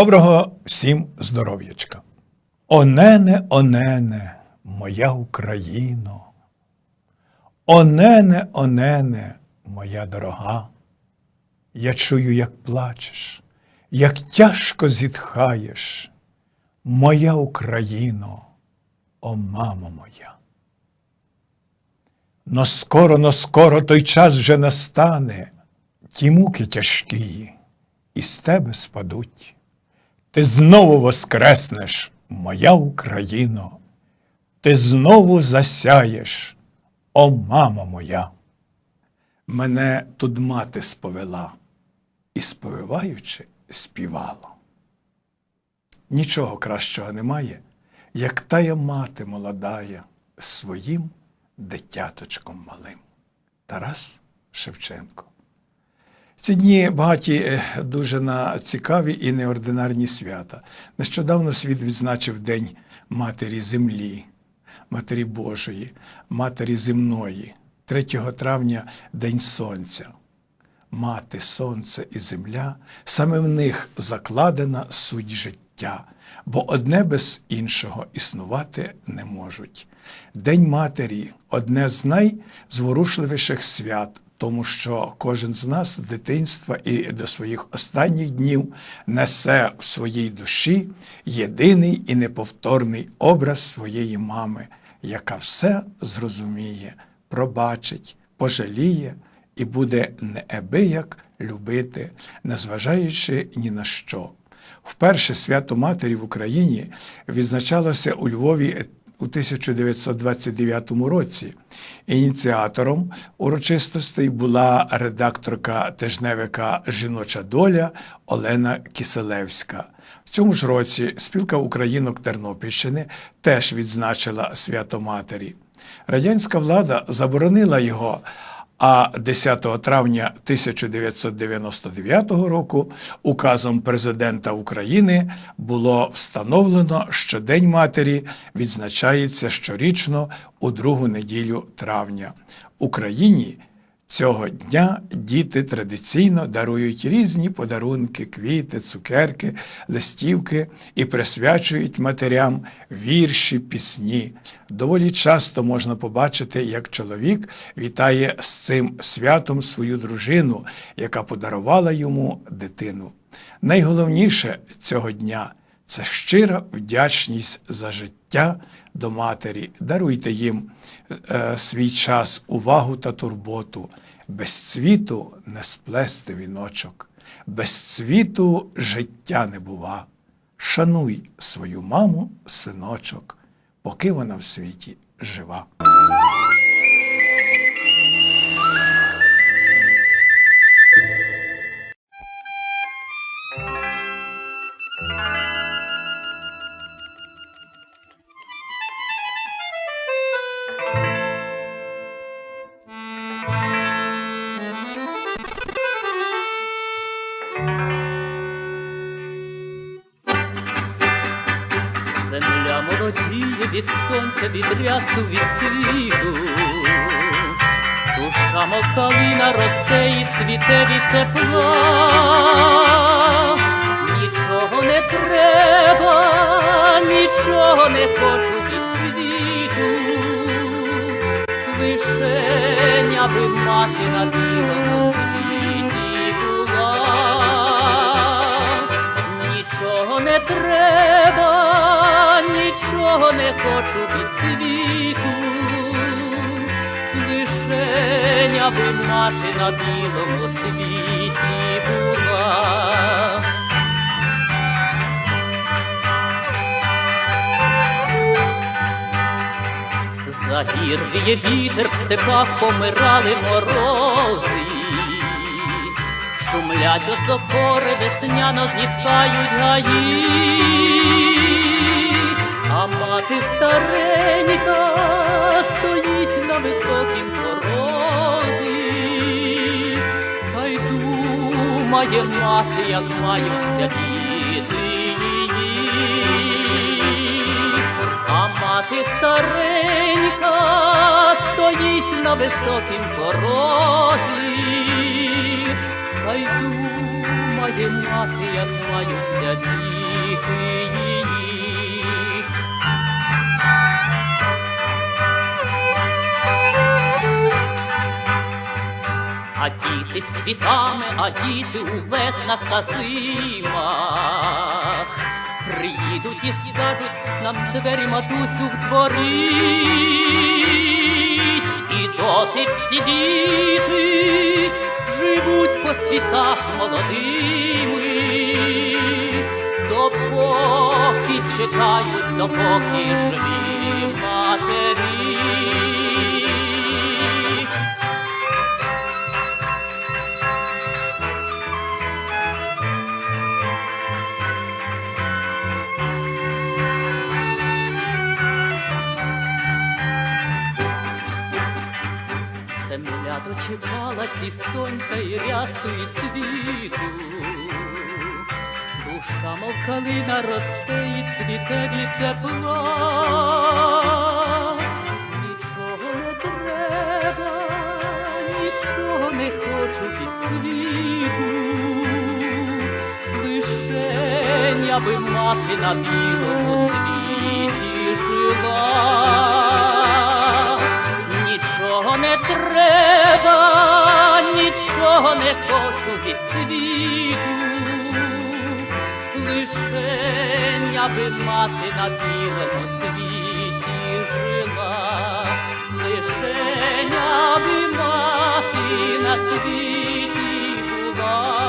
Доброго всім здоров'ячка. Онене, онене, моя Україно. Онене, онене, моя дорога. Я чую, як плачеш, як тяжко зітхаєш. Моя Україно, о мамо моя. Но скоро, но скоро той час вже настане, ті муки тяжкі, і з тебе спадуть. Ти знову воскреснеш, моя Україно, ти знову засяєш, о мамо моя. Мене тут мати сповела, і сповиваючи, співала. Нічого кращого немає, як тая мати молодая своїм дитяточком малим. Тарас Шевченко. Ці дні багаті е, дуже на цікаві і неординарні свята. Нещодавно світ відзначив День Матері Землі, Матері Божої, Матері Земної, 3 травня День Сонця. Мати, сонце і земля, саме в них закладена суть життя, бо одне без іншого існувати не можуть. День матері одне з найзворушливіших свят, тому що кожен з нас з дитинства і до своїх останніх днів несе в своїй душі єдиний і неповторний образ своєї мами, яка все зрозуміє, пробачить, пожаліє і буде неабияк любити, незважаючи ні на що. Вперше свято Матері в Україні відзначалося у Львові у 1929 році. Ініціатором урочистостей була редакторка тижневика Жіноча доля Олена Киселевська. В цьому ж році спілка українок Тернопільщини теж відзначила свято Матері. Радянська влада заборонила його. А 10 травня 1999 року указом президента України було встановлено, що День Матері відзначається щорічно у другу неділю травня. Україні Цього дня діти традиційно дарують різні подарунки, квіти, цукерки, листівки і присвячують матерям вірші, пісні. Доволі часто можна побачити, як чоловік вітає з цим святом свою дружину, яка подарувала йому дитину. Найголовніше цього дня це щира вдячність за життя до матері. Даруйте їм е, свій час, увагу та турботу. Без цвіту не сплести віночок, без цвіту життя не бува. Шануй свою маму, синочок, поки вона в світі жива. І цвіте тепла. Нічого не треба, нічого не хочу від світу. Лише аби мати на білому світі була. Нічого не треба, нічого не хочу від світу, аби мати на білому світі була. Загір'є вітер в степах помирали морози, шумлять осокори, весняно зітхають гаї, а мати старенька думає мати, як маються діти її. А мати старенька стоїть на високім порозі, та й думає, має мати, як маються діти її. А діти світами, а діти у веснах та зимах. Приїдуть і скажуть нам двері матусю втворіть, і доти всі діти живуть по світах молодими, допоки чекають, допоки живі Земля дочекалась і сонця, і рясту, і цвіту. Душа, мов калина, росте і цвіте від тепла. Нічого не треба, нічого не хочу від світу. Лишень, аби мати на білому світі жила. Хочу від світу. Лишень, аби мати на білому світі жила. Лишень, аби мати на світі була.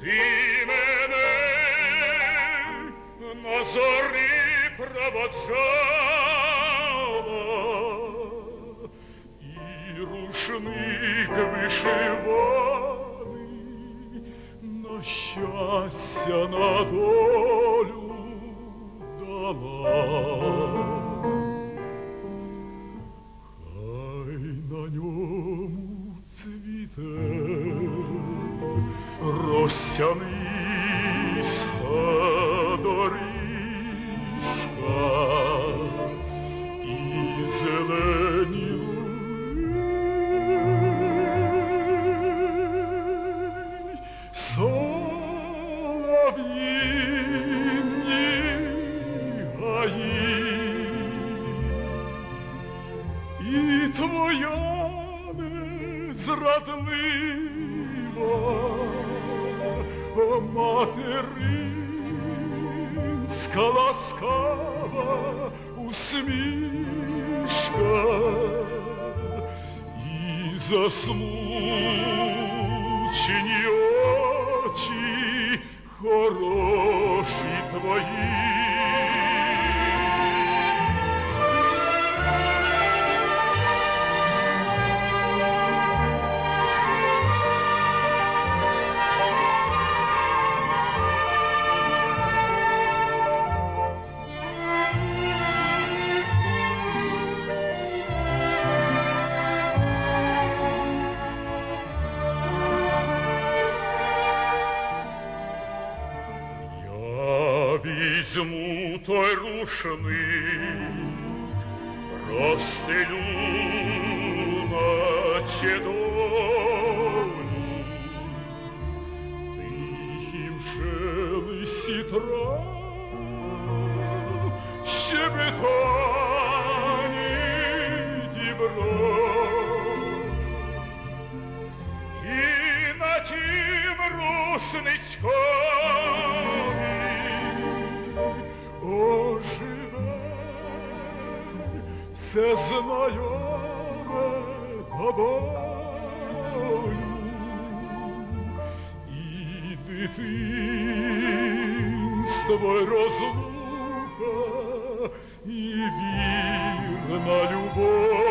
Ти мене на зорі проводжала, і рушник вишиваний на щастя на долю дала. Засмучені шумить, простилю Македону. Тихим шелесі трав, щебетані дібро. І на тім рушничком все знайоме тобою і дитинство й розлука, і вірна любов.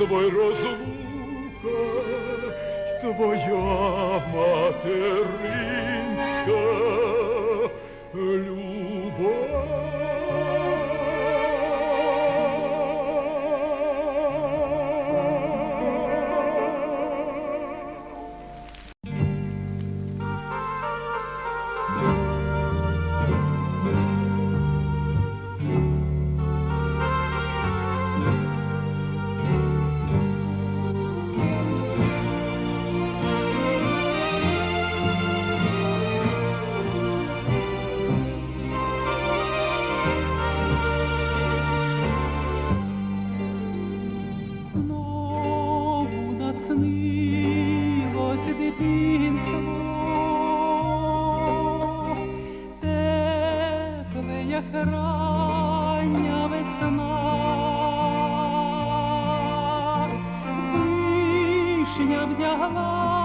тобою розлука, твоя материнська. や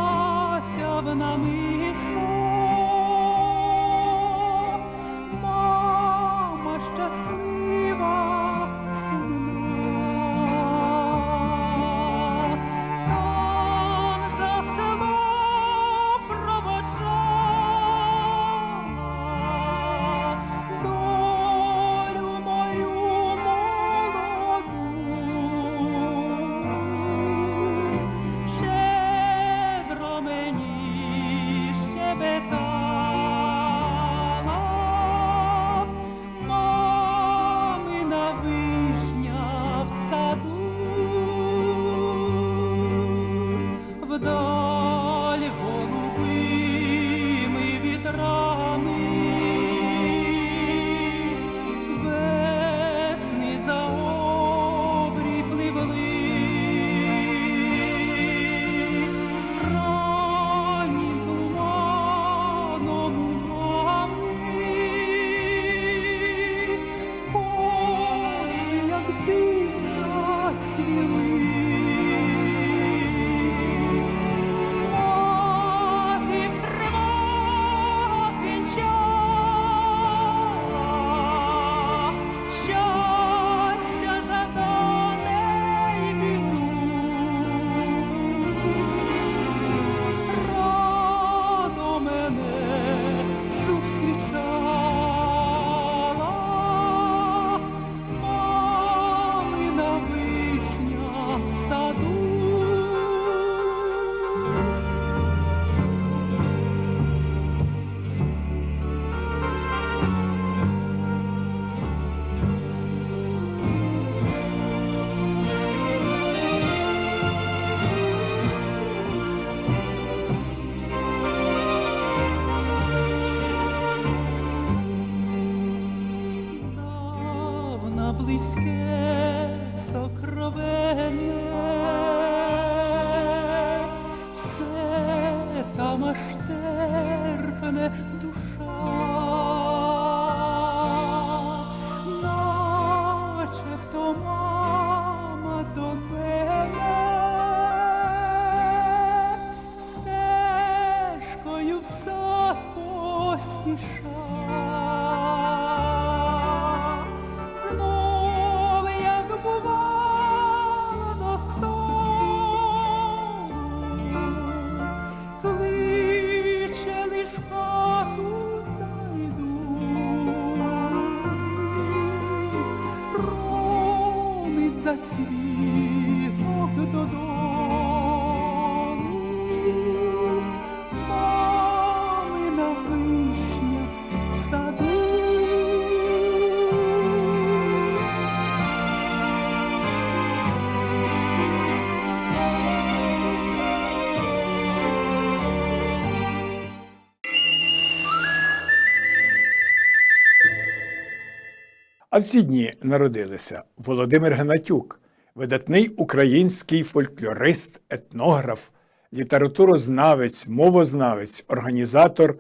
А в ці дні народилися Володимир Гнатюк, видатний український фольклорист, етнограф, літературознавець, мовознавець, організатор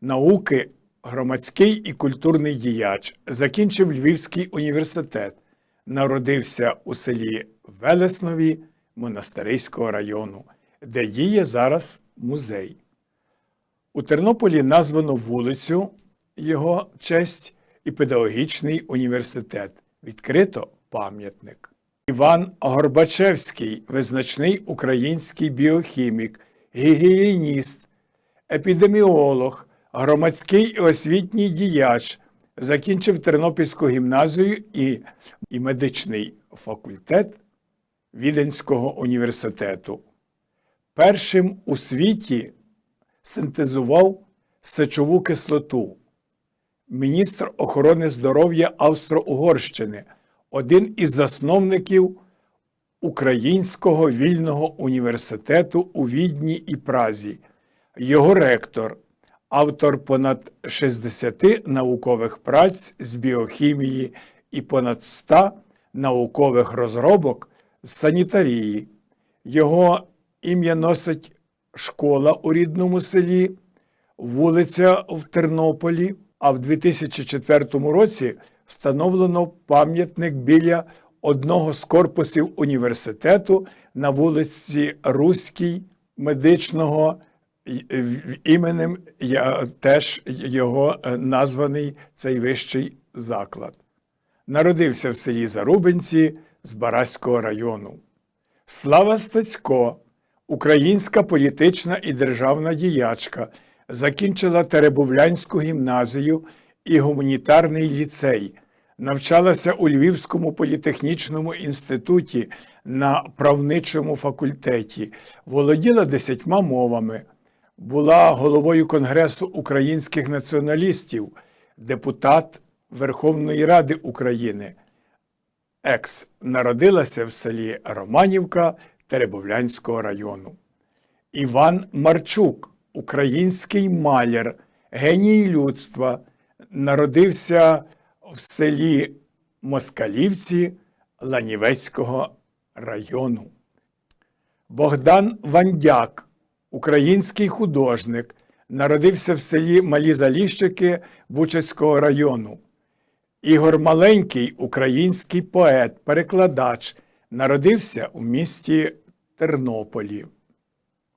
науки, громадський і культурний діяч, закінчив Львівський університет, народився у селі Велеснові Монастириського району, де діє зараз музей. У Тернополі названо вулицю його честь і педагогічний університет. Відкрито пам'ятник. Іван Горбачевський, визначний український біохімік, гігієніст, епідеміолог, громадський і освітній діяч, закінчив Тернопільську гімназію і, і медичний факультет Віденського університету. Першим у світі синтезував сечову кислоту. Міністр охорони здоров'я Австро-Угорщини, один із засновників Українського вільного університету у Відні і Празі, його ректор, автор понад 60 наукових праць з біохімії і понад 100 наукових розробок з санітарії. Його ім'я носить школа у рідному селі, вулиця в Тернополі, а в 2004 році встановлено пам'ятник біля одного з корпусів університету на вулиці Руській медичного іменем теж його е, названий цей вищий заклад. Народився в селі Зарубинці з Бараського району. Слава Стецько, українська політична і державна діячка, закінчила Теребовлянську гімназію і гуманітарний ліцей, навчалася у Львівському політехнічному інституті на правничому факультеті, володіла десятьма мовами, була головою Конгресу українських націоналістів, депутат Верховної Ради України. Екс народилася в селі Романівка Теребовлянського району. Іван Марчук, український маляр, геній людства, народився в селі Москалівці Ланівецького району. Богдан Вандяк, український художник, народився в селі Малі Заліщики Бучацького району. Ігор Маленький, український поет, перекладач, народився у місті Тернополі.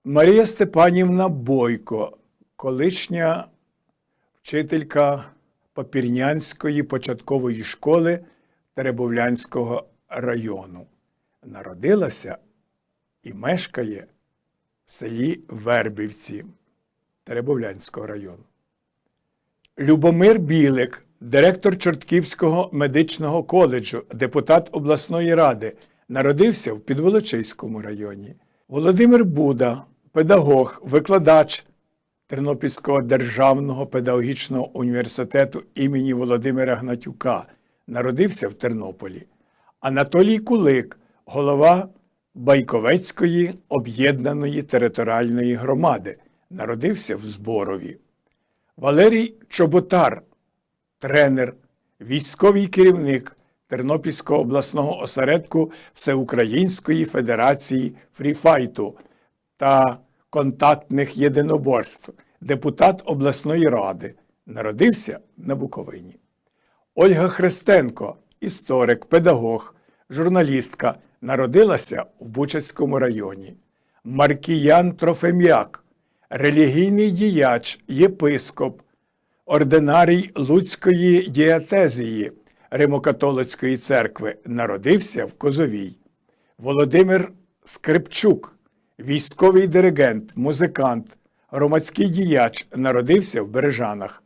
Марія Степанівна Бойко, колишня вчителька Попірнянської початкової школи Теребовлянського району. Народилася і мешкає в селі Вербівці Теребовлянського району. Любомир Білик, директор Чортківського медичного коледжу, депутат обласної ради, народився в Підволочиському районі. Володимир Буда, педагог, викладач Тернопільського державного педагогічного університету імені Володимира Гнатюка, народився в Тернополі. Анатолій Кулик, голова Байковецької об'єднаної територіальної громади, народився в Зборові. Валерій Чоботар, тренер, військовий керівник Тернопільського обласного осередку Всеукраїнської Федерації фріфайту та контактних єдиноборств, депутат обласної ради, народився на Буковині. Ольга Христенко, історик, педагог, журналістка, народилася в Бучацькому районі. Маркіян Трофем'як, релігійний діяч, єпископ, ординарій Луцької діатезії Римокатолицької церкви, народився в Козовій. Володимир Скрипчук, військовий диригент, музикант, громадський діяч, народився в Бережанах.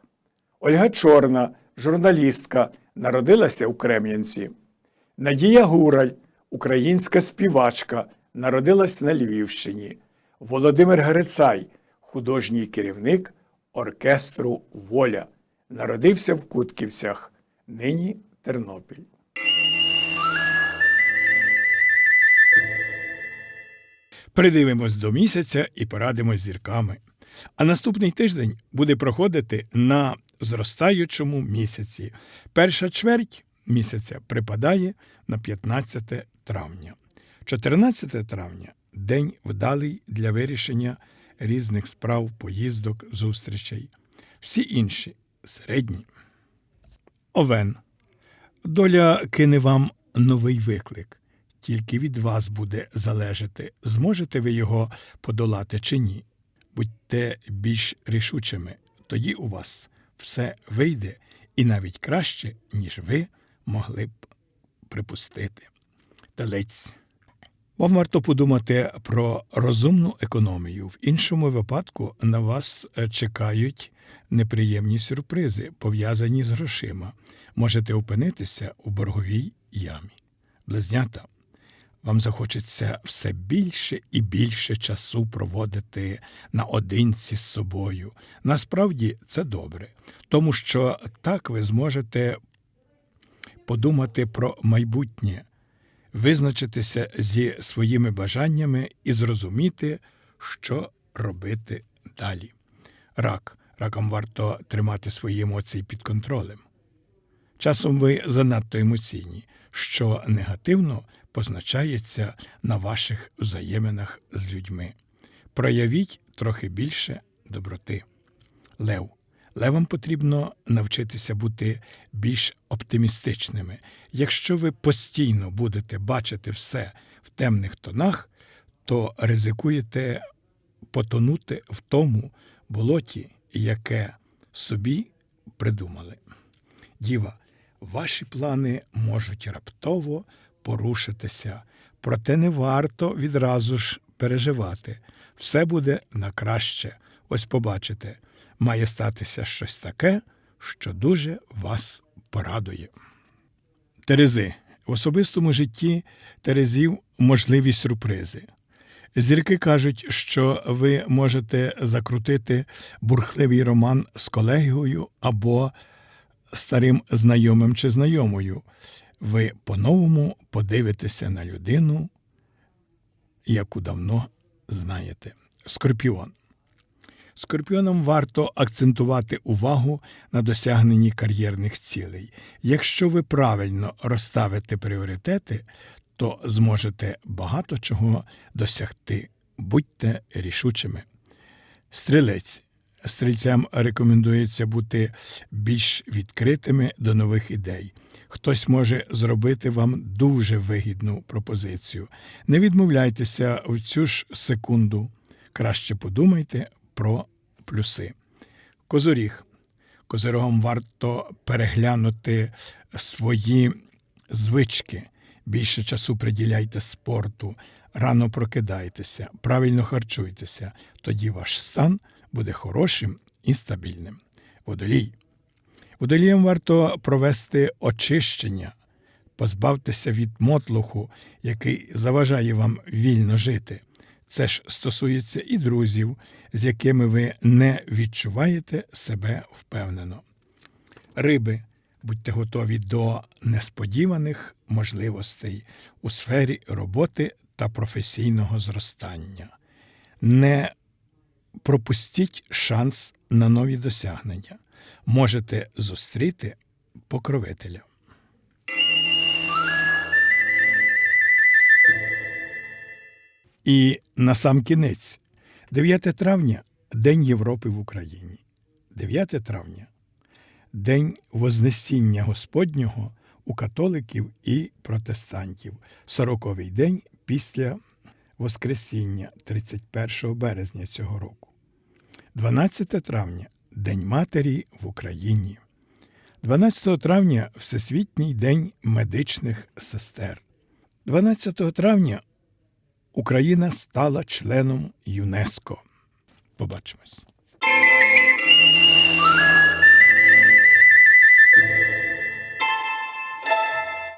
Ольга Чорна, журналістка, народилася у Крем'янці. Надія Гураль, українська співачка, народилась на Львівщині. Володимир Грицай, художній керівник оркестру Воля, народився в Кутківцях, нині Тернопіль. Придивимось до місяця і порадимось зірками. А наступний тиждень буде проходити на зростаючому місяці. Перша чверть місяця припадає на 15 травня. 14 травня день вдалий для вирішення різних справ, поїздок, зустрічей. Всі інші середні. Овен. Доля кине вам новий виклик. Тільки від вас буде залежати, зможете ви його подолати чи ні. Будьте більш рішучими, тоді у вас все вийде і навіть краще, ніж ви могли б припустити. Телець. Вам варто подумати про розумну економію. В іншому випадку на вас е, чекають неприємні сюрпризи, пов'язані з грошима. Можете опинитися у борговій ямі. Близнята. Вам захочеться все більше і більше часу проводити наодинці з собою. Насправді це добре, тому що так ви зможете подумати про майбутнє, визначитися зі своїми бажаннями і зрозуміти, що робити далі. Рак. Ракам варто тримати свої емоції під контролем. Часом ви занадто емоційні, що негативно позначається на ваших взаєминах з людьми. Проявіть трохи більше доброти. Лев. Левам потрібно навчитися бути більш оптимістичними. Якщо ви постійно будете бачити все в темних тонах, то ризикуєте потонути в тому болоті, яке собі придумали. Діва, ваші плани можуть раптово порушитися, проте не варто відразу ж переживати. Все буде на краще. Ось побачите, має статися щось таке, що дуже вас порадує. Терези. В особистому житті Терезів можливі сюрпризи. Зірки кажуть, що ви можете закрутити бурхливий роман з колегою або старим знайомим чи знайомою. Ви по-новому подивитеся на людину, яку давно знаєте. Скорпіон. Скорпіонам варто акцентувати увагу на досягненні кар'єрних цілей. Якщо ви правильно розставите пріоритети, то зможете багато чого досягти. Будьте рішучими. Стрілець. Стрільцям рекомендується бути більш відкритими до нових ідей. Хтось може зробити вам дуже вигідну пропозицію. Не відмовляйтеся в цю ж секунду. Краще подумайте про плюси. Козоріг. Козирогам варто переглянути свої звички. Більше часу приділяйте спорту, рано прокидайтеся, правильно харчуйтеся. Тоді ваш стан буде хорошим і стабільним. Водолій. Водоліям варто провести очищення, позбавтеся від мотлуху, який заважає вам вільно жити. Це ж стосується і друзів, з якими ви не відчуваєте себе впевнено. Риби, будьте готові до несподіваних можливостей у сфері роботи та професійного зростання. Не пропустіть шанс на нові досягнення. Можете зустріти покровителя. І на сам кінець, 9 травня День Європи в Україні. 9 травня День Вознесіння Господнього у католиків і протестантів, 40-й день після Воскресіння 31 березня цього року. 12 травня День Матері в Україні. 12 травня Всесвітній день медичних сестер. 12 травня Україна стала членом ЮНЕСКО. Побачимось.